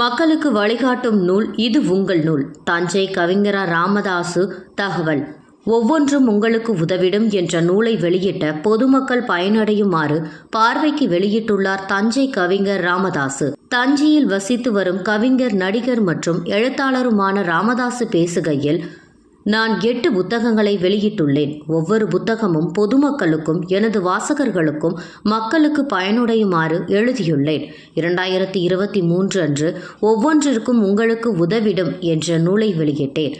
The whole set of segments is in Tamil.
மக்களுக்கு வழிகாட்டும் நூல் இது உங்கள் நூல். தஞ்சை கவிஞரா ராமதாசு தகவல். ஒவ்வொன்றும் உங்களுக்கு உதவிடும் என்ற நூலை வெளியிட்ட பொதுமக்கள் பயனடையுமாறு பார்வைக்கு வெளியிட்டுள்ளார் தஞ்சை கவிஞர் ராமதாசு. தஞ்சையில் வசித்து வரும் கவிஞர் நடிகர் மற்றும் எழுத்தாளருமான ராமதாசு பேசுகையில் நான் எட்டு புத்தகங்களை வெளியிட்டுள்ளேன். ஒவ்வொரு புத்தகமும் பொதுமக்களுக்கும் எனது வாசகர்களுக்கும் மக்களுக்கு பயனுடையுமாறு எழுதியுள்ளேன். இரண்டாயிரத்தி இருபத்தி மூன்று அன்று ஒவ்வொன்றிற்கும் உங்களுக்கு உதவிடும் என்ற நூலை வெளியிட்டேன்.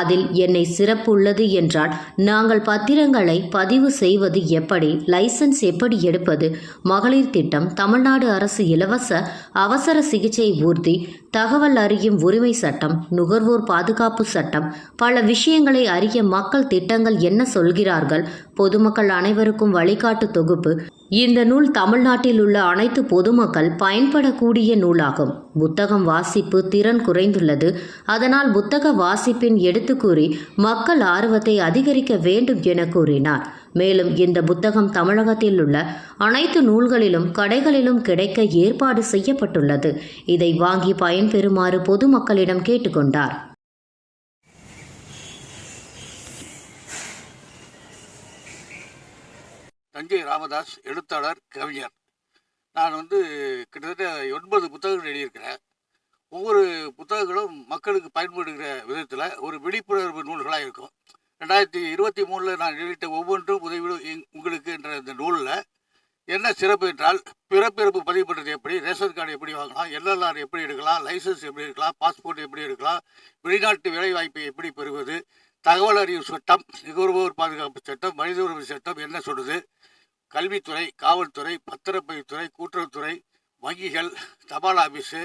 அதில் என்னை சிறப்பு உள்ளது என்றால் நாங்கள் பத்திரங்களை பதிவு செய்வது எப்படி? லைசன்ஸ் எப்படி எடுப்பது? மகளிர் திட்டம் தமிழ்நாடு அரசு இலவச அவசர சிகிச்சை ஊர்தி தகவல் அறியும் உரிமை சட்டம் நுகர்வோர் பாதுகாப்பு சட்டம் பல விஷயங்களை அறிய மக்கள் திட்டங்கள் என்ன சொல்கிறார்கள்? பொதுமக்கள் அனைவருக்கும் வழிகாட்டு தொகுப்பு. இந்த நூல் தமிழ்நாட்டில் உள்ள அனைத்து பொதுமக்கள் பயன்படக்கூடிய நூலாகும். புத்தகம் வாசிப்பு திறன் குறைந்துள்ளது. அதனால் புத்தக வாசிப்பின் எடுத்து கூறி மக்கள் ஆர்வத்தை அதிகரிக்க வேண்டும் என கூறினார். மேலும் இந்த புத்தகம் தமிழகத்தில் உள்ள அனைத்து நூல்களிலும் கடைகளிலும் கிடைக்க ஏற்பாடு செய்யப்பட்டுள்ளது. இதை வாங்கி பயன்பெறுமாறு பொதுமக்களிடம் கேட்டுக்கொண்டார். சஞ்சய் ராமதாஸ் எழுத்தாளர் கவிஞர். நான் வந்து கிட்டத்தட்ட ஒன்பது புத்தகங்கள் எழுதியிருக்கிறேன். ஒவ்வொரு புத்தகங்களும் மக்களுக்கு பயன்படுகிற விதத்தில் ஒரு விழிப்புணர்வு நூல்களாக இருக்கும். ரெண்டாயிரத்தி இருபத்தி மூணில் நான் எழுதிட்ட ஒவ்வொன்றும் உதவிடும் உங்களுக்கு என்ற இந்த நூலில் என்ன சிறப்பு என்றால் பிறப்பிறப்பு பதிவு பண்ணுறது எப்படி ரேஷன் கார்டு எப்படி வாங்கலாம் எல்எல்ஆர் எப்படி எடுக்கலாம் லைசன்ஸ் எப்படி எடுக்கலாம் பாஸ்போர்ட் எப்படி எடுக்கலாம் வெளிநாட்டு வேலைவாய்ப்பை எப்படி பெறுவது தகவல் அறிவு சட்டம் நுகர்வோர் பாதுகாப்பு சட்டம் மனித உரிமை சட்டம் என்ன சொல்லுது கல்வித்துறை காவல்துறை பத்திரப்பதிவுத்துறை கூட்டுறவுத்துறை வங்கிகள் தபால் ஆஃபீஸு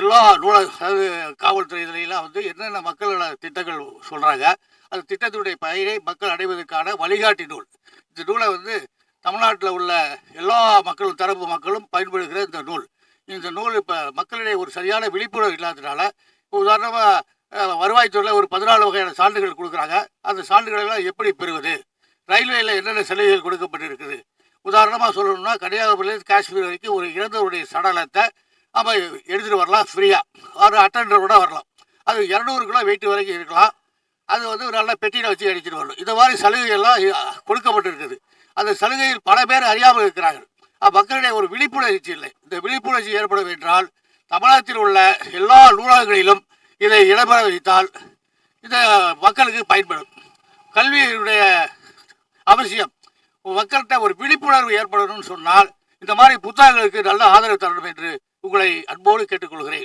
எல்லா நூல அதாவது காவல்துறை இதுலாம் வந்து என்னென்ன மக்களோட திட்டங்கள் சொல்கிறாங்க அந்த திட்டத்தினுடைய பயனை மக்கள் அடைவதற்கான வழிகாட்டி நூல். இந்த நூலை வந்து தமிழ்நாட்டில் உள்ள எல்லா மக்களும் தரப்பு மக்களும் பயன்படுகிற இந்த நூல். இந்த நூல் இப்போ மக்களிடையே ஒரு சரியான விழிப்புணர்வு இல்லாததுனால இப்போ உதாரணமாக வருவாய்த்துறையில் ஒரு பதினாலு வகையான சான்றுகள் கொடுக்குறாங்க. அந்த சான்றுகளெல்லாம் எப்படி பெறுவது? ரயில்வேயில் என்னென்ன சலுகைகள் கொடுக்கப்பட்டிருக்குது? உதாரணமாக சொல்லணும்னா கன்னியாகுமரியிலேருந்து காஷ்மீர் வரைக்கும் ஒரு இறந்தவருடைய சடலத்தை நம்ம எடுத்துகிட்டு வரலாம் ஃப்ரீயாக ஒரு அட்டண்டரோட வரலாம். அது இரநூறு கிலோ வெயிட் வரைக்கும் இருக்கலாம். அது வந்து நல்ல பெட்டியில் வச்சு அடிச்சிட்டு வரணும். இந்த மாதிரி சலுகைகள்லாம் கொடுக்கப்பட்டிருக்குது. அந்த சலுகையில் பல பேர் அறியாமல் இருக்கிறார்கள். மக்களுடைய மக்களிடையே ஒரு விழிப்புணர்ச்சி இல்லை. இந்த விழிப்புணர்ச்சி ஏற்படும் என்றால் தமிழகத்தில் உள்ள எல்லா நூலகங்களிலும் இதை இடம்பெற வைத்தால் இந்த மக்களுக்கு பயன்படும். கல்வியினுடைய அவசியம். மக்கள்கிட்ட ஒரு விழிப்புணர்வு ஏற்படணும்னு சொன்னால் இந்த மாதிரி புத்தகங்களுக்கு நல்ல ஆதரவு தரணும் என்று உங்களை அன்போடு கேட்டுக்கொள்கிறேன்.